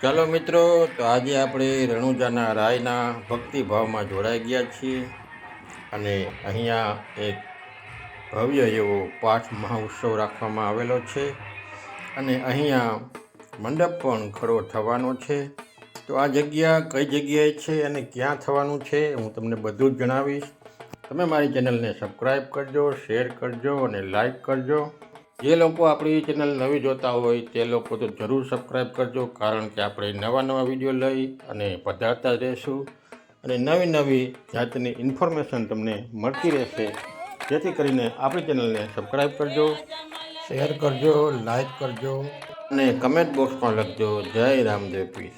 ચાલો મિત્રો, તો આજે આપણે રણુજાના રાયના ભક્તિભાવમાં જોડાઈ ગયા છીએ અને અહીંયા એક ભવ્ય એવો પાઠ મહોત્સવ રાખવામાં આવેલો છે અને અહીંયા મંડપ પણ ખરો થવાનો છે. તો આ જગ્યા કઈ જગ્યાએ છે અને ક્યાં થવાનું છે હું તમને બધું જ જણાવીશ. તમે મારી ચેનલને સબસ્ક્રાઈબ કરજો, શેર કરજો અને લાઈક કરજો. જે લોકો આપણી ચેનલ નવી જોતા હોય તે લોકો તો જરૂર સબસ્ક્રાઈબ કરજો કારણ કે આપણે નવા નવા વીડિયો લઈ અને પધારતા રહેશું. અને નવી નવી જાતની ઇન્ફોર્મેશન તમને મળતી રહેશે. જેથી કરીને આપણી ચેનલને સબસ્ક્રાઈબ કરજો. શેર કરજો લાઈક કરજો. અને કમેન્ટ બોક્સમાં લખજો જય રામદેવ પી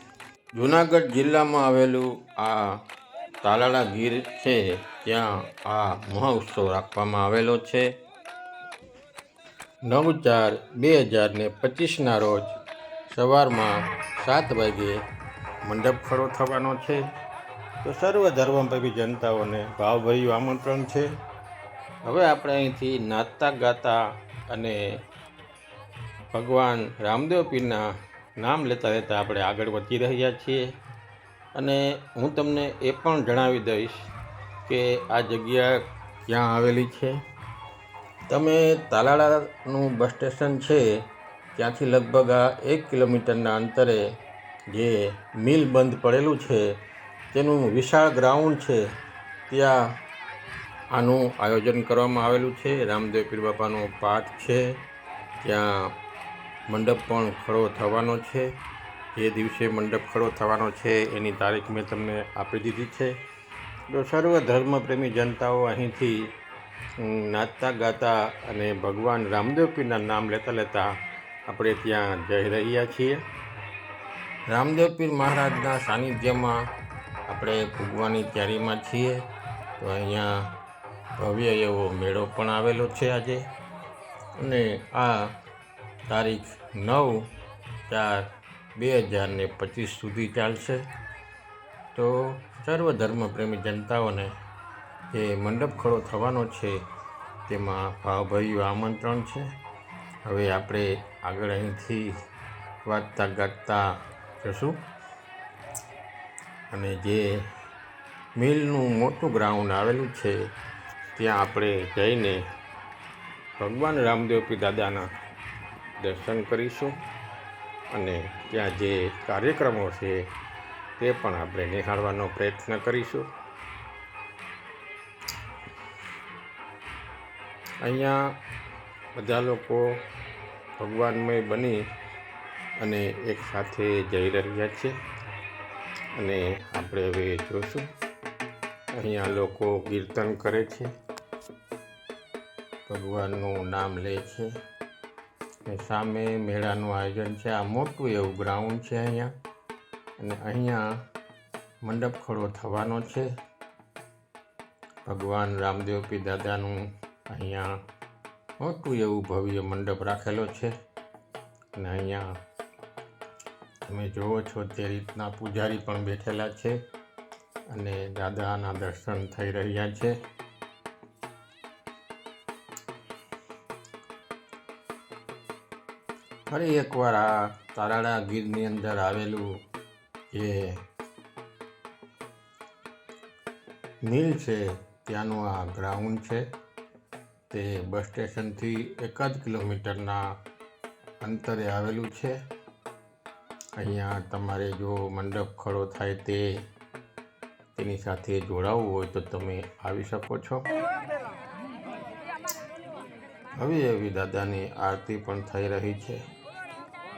જુનાગઢ જિલ્લામાં આવેલું આ તાલાળા ગીર છે ત્યાં આ મહોત્સવ રાખવામાં આવેલો છે. નવ ચાર બે હજાર ને પચીસના રોજ સવારમાં સાત વાગે મંડપ ખડો થવાનો છે. તો સર્વ ધર્મપ્રેમી જનતાઓને ભાવભર્યું આમંત્રણ છે. હવે આપણે અહીંથી નાચતા ગાતા અને ભગવાન રામદેવ પીરના નામ લેતા લેતા આપણે આગળ વધી રહ્યા છીએ. અને હું તમને એ પણ જણાવી દઈશ કે આ જગ્યા ક્યાં આવેલી છે. તમે તાલાળાનું બસ સ્ટેશન છે, ત્યાંથી લગભગ આ એક કિલોમીટરના અંતરે જે મિલ બંધ પડેલું છે, તેનું વિશાળ ગ્રાઉન્ડ છે, ત્યાં આનું આયોજન કરવામાં આવેલું છે. રામદેવ પીર બાપાનો પાઠ છે, ત્યાં મંડપ પણ ખડો થવાનો છે. જે દિવસે મંડપ ખડો થવાનો છે, એની તારીખ મેં તમને આપી દીધી છે. તો સર્વ ધર્મપ્રેમી જનતાઓ અહીંથી નાચતા ગાતા અને ભગવાન રામદેવ પીરના નામ લેતા લેતા આપણે ત્યાં જઈ રહ્યા છીએ. રામદેવ પીર મહારાજના સાનિધ્યમાં આપણે પૂગવાની તૈયારીમાં છીએ. તો અહીંયા ભવ્ય એવો મેળો પણ આવેલો છે આજે. અને આ તારીખ નવ ચાર બે હજાર ને પચીસ સુધી ચાલશે. તો સર્વ ધર્મપ્રેમી જનતાઓને જે મંડપ ખડો થવાનો છે. તેમાં ભાવભર્યું આમંત્રણ છે. હવે આપણે આગળ અહીંથી વાંચતા ગાતા જશું. અને જે મિલનું મોટું ગ્રાઉન્ડ આવેલું છે, ત્યાં આપણે જઈને ભગવાન રામદેવપી દાદાના દર્શન કરીશું. અને ત્યાં જે કાર્યક્રમો છે, તે પણ આપણે નિહાળવાનો પ્રયત્ન કરીશું. અહીંયા બધા લોકો ભગવાનમય બની અને એક સાથે જઈ રહ્યા છે. અને આપણે હવે જોશું. અહીંયા લોકો કીર્તન કરે છે. ભગવાનનું નામ લે છે. અને સામે મેળાનું આયોજન છે. આ મોટું એવું ગ્રાઉન્ડ છે અહીંયા. અને અહીંયા મંડપ ખડો થવાનો છે. ભગવાન રામદેવપી દાદાનું અહીંયા મોટું એવું ભવ્ય મંડપ રાખેલો છે. અને અહીંયા તમે જુઓ છો તે રીતના પૂજારી પણ બેઠેલા છે અને દાદાના દર્શન થઈ રહ્યા છે. ફરી એકવાર આ તારાળા ગીરની અંદર આવેલું જે નીલ છે ત્યાંનું આ ગ્રાઉન્ડ છે. તે બસ સ્ટેશનથી એકાદ કિલોમીટરના અંતરે આવેલું છે. અહીંયા તમારે જો મંડપ ખડો થાય તે તેની સાથે જોડાવવું હોય તો તમે આવી શકો છો. હવે એવી દાદાની આરતી પણ થઈ રહી છે.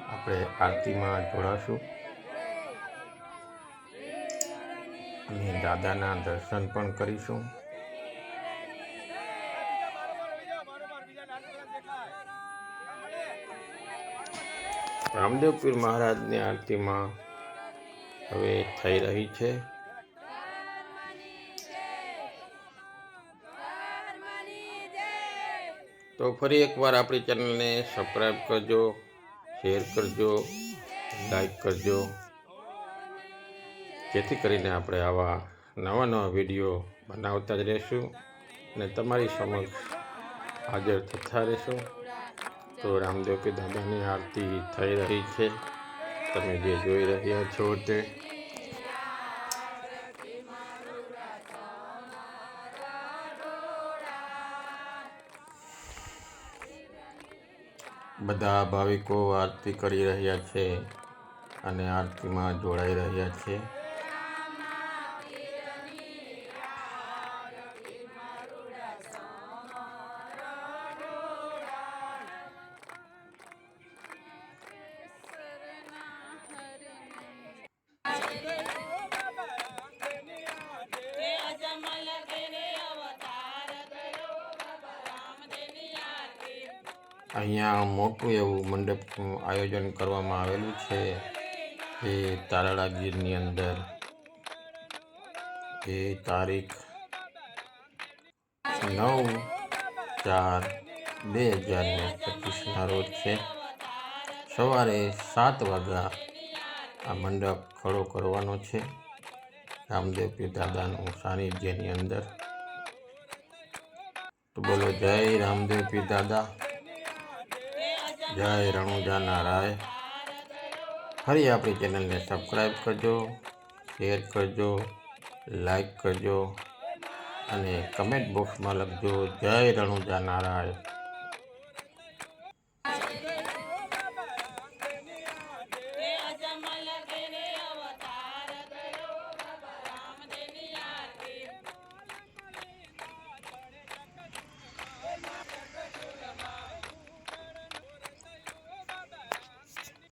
આપણે આરતીમાં જોડાશું. અને દાદાના દર્શન પણ કરીશું. રામદેવ પીર મહારાજની આરતીમાં હવે થઈ રહી છે. તો ફરી એકવાર આપણી ચેનલને સબસ્ક્રાઈબ કરજો, શેર કરજો, લાઈક કરજો. જેથી કરીને આપણે આવા નવા નવા વીડિયો બનાવતા જ રહીશું અને તમારી સમક્ષ હાજર થતા રહેશો. તો રામદેવ કે દાદાની આરતી થઈ રહી છે. તમે જે જોઈ રહ્યા છો તે. બધા ભાવિકો આરતી કરી રહ્યા છે અને આરતીમાં જોડાઈ રહ્યા છે. અહીંયા મોટું એવું મંડપનું આયોજન કરવામાં આવેલું છે. એ તારાળા ગીરની અંદર. એ તારીખ નવ ચાર બે હજાર ને પચીસના રોજ છે. સવારે સાત વાગ્યા આ મંડપ ખડો કરવાનો છે. રામદેવ પીર દાદાનું સાનિધ્યની અંદર. તો બોલો, જય રામદેવ પીર દાદા. જય રણુજા નારાય ફરી આપણી ચેનલને સબસ્ક્રાઈબ કરજો, શેર કરજો લાઈક કરજો અને કમેન્ટ બોક્સમાં લખજો, જય રણુજા નારાય